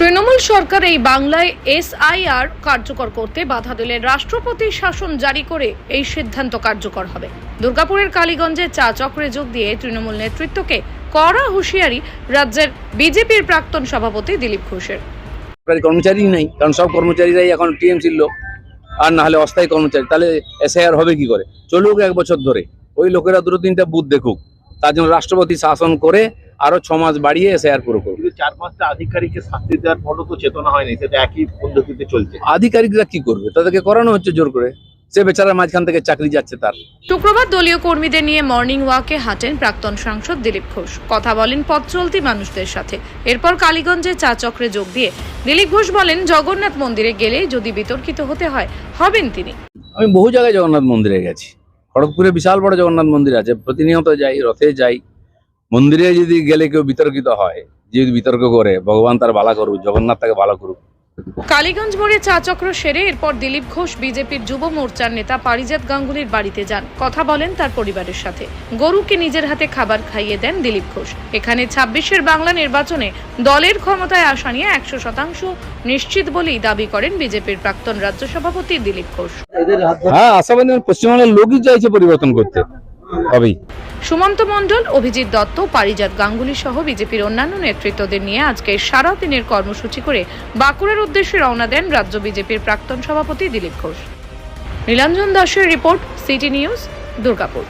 তৃণমূল সরকার এই বাংলায় এসআইআর কার্যকর করতে বাধা দিলে রাষ্ট্রপতি শাসন জারি করে এই সিদ্ধান্ত কার্যকর হবে। দুর্গাপুরের কালীগঞ্জে চা চক্রে যোগ দিয়ে তৃণমূল নেতৃত্বকে কড়া হুঁশিয়ারি রাজ্যের বিজেপির প্রাক্তন সভাপতি দিলীপ ঘোষের। সরকারি কর্মচারী নেই, কারণ সব কর্মচারীরাই এখন টিএমসির লোক। আর না হলে অস্থায়ী কর্মচারী। তাহলে এসআইআর হবে কি করে? চলুক এক বছর ধরে। ওই লোকেরা দুটো তিনটা বুথ দেখুক। তার জন্য রাষ্ট্রপতি শাসন করে আরও ছ মাস বাড়িয়ে এসে আর পুরো কিন্তু চার পাঁচটা আধিকারিককে শাস্তি দেওয়ার পরও তো চেতনা হয়নি সেটা একই পদ্ধতিতে চলছে। আধিকারিকরা কি করবে? তাদেরকে করানো হচ্ছে জোর করে। সে বেচারা মাঝখান থেকে চাকরি যাচ্ছে তার। শুক্রবার দলীয় কর্মীদের নিয়ে মর্নিং ওয়াকে হাঁটেন প্রাক্তন সাংসদ দিলীপ ঘোষ। কথা বলেন পথ চলতি মানুষদের সাথে। এরপর কালীগঞ্জে চা চক্রে যোগ দিয়ে দিলীপ ঘোষ বলেন জগন্নাথ মন্দিরে গেলে যদি বিতর্কিত হতে হয় হবেন তিনি। আমি বহু জায়গায় জগন্নাথ মন্দিরে গেছি। খড়গপুরে বিশাল বড় জগন্নাথ মন্দির আছে। প্রতিনিয়ত যাই রথে যাই। মন্দিরে যদি গেলে কেউ বিতর্কিত হয় যদি বিতর্ক করে ভগবান তার ভালো করুক জগন্নাথ তাকে ভালো করুক। কালীগঞ্জ মোড়ে চা চক্র সেরে এরপর দিলীপ ঘোষ বিজেপির যুব মোর্চার নেতা পারিজাত গাঙ্গুলির বাড়িতে যান। কথা বলেন তার পরিবারের সাথে। গরুকে নিজের হাতে খাবার খাইয়ে দেন দিলীপ ঘোষ। এখানে ছাব্বিশের বাংলা নির্বাচনে দলের ক্ষমতায় আসা নিয়ে একশো শতাংশ নিশ্চিত বলেই দাবি করেন বিজেপির প্রাক্তন রাজ্য সভাপতি দিলীপ ঘোষ। হ্যাঁ আশাবাদী পশ্চিমবাংলার লোকই চাইছে পরিবর্তন করতে। হবেই সুমন্ত মণ্ডল, অভিজিৎ দত্ত, পারিজাত গাঙ্গুলি সহ বিজেপির অন্যান্য নেতৃত্বদের নিয়ে আজকে সারা দিনের কর্মসূচি করে বাঁকুড়ার উদ্দেশ্যে রওনা দেন রাজ্য বিজেপির প্রাক্তন সভাপতি দিলীপ ঘোষ। নীলাঞ্জন দাসের রিপোর্ট, সিটি নিউজ, দুর্গাপুর।